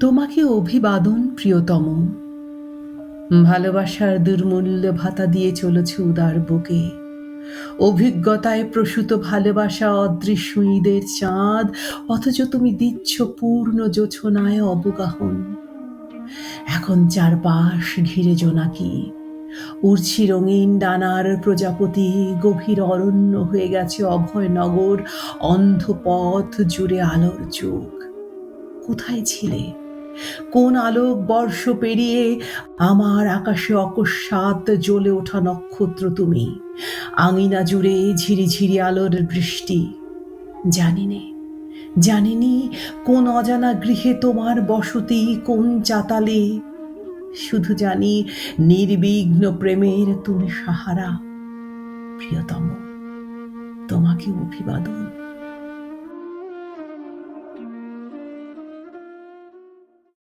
তোমাকে অভিবাদন, প্রিয়তম। ভালোবাসার দুর্মূল্য ভাতা দিয়ে চলেছ উদার বুকে। অভিজ্ঞতায় প্রসূত ভালোবাসা অদৃশ্য ঈদের চাঁদ, অথচ তুমি দিচ্ছ পূর্ণ যোছনায় অবগাহন। এখন চারপাশ ঘিরে জোনাকি। উড়ছি রঙিন ডানার প্রজাপতি, গভীর অরণ্য হয়ে গেছে অভয়নগর অন্ধ পথ জুড়ে আলোর চোখ। কোথায় ছিলে? কোন আলোক বর্ষ পেরিয়ে আমার আকাশে অকস্মাৎ জ্বলে ওঠা নক্ষত্র তুমি। আঙিনা জুড়ে ঝিরিঝিরি আলোর বৃষ্টি। জানিনে, জানিনি কোন অজানা গৃহে তোমার বসতি কোন চাতালে। শুধু জানি নির্বিঘ্ন প্রেমের তুমি সাহারা। প্রিয়তম তোমাকে অভিবাদন।